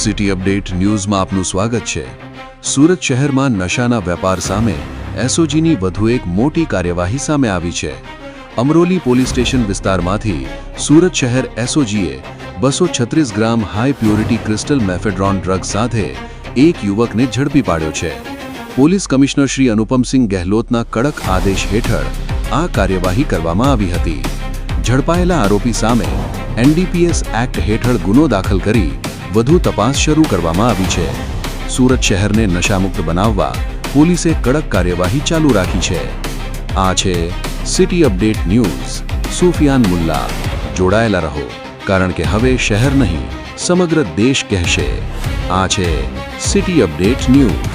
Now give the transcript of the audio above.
City update ન્યૂઝમાં આપનું સ્વાગત છે. સુરત શહેરમાં નશાના વેપાર સામે એસઓજીની વધુ એક મોટી કાર્યવાહી સામે આવી છે. અમરોલી પોલીસ સ્ટેશન વિસ્તારમાંથી સુરત શહેર એસઓજીએ બસો છત્રીસ gram high purity crystal mephedrone drug સાથે એક યુવકને ઝડપી પાડ્યો છે. પોલીસ કમિશનર શ્રી અનુપમસિંહ ગહેલોતના કડક આદેશ હેઠળ આ કાર્યવાહી કરવામાં આવી હતી. ઝડપાયેલા આરોપી સામે એનડીપીએસ એક્ટ હેઠળ ગુનો દાખલ કરી વધુ તપાસ શરૂ કરવામાં આવી છે. સુરત શહેરને નશામુક્ત બનાવવા પોલીસે કડક કાર્યવાહી ચાલુ રાખી છે. આ છે city update news. Sufiyan Mulla, જોડાયેલા રહો. કારણ કે હવે શહેર નહીં, સમગ્ર દેશ કહેશે. આ છે સિટી અપડેટ ન્યૂઝ.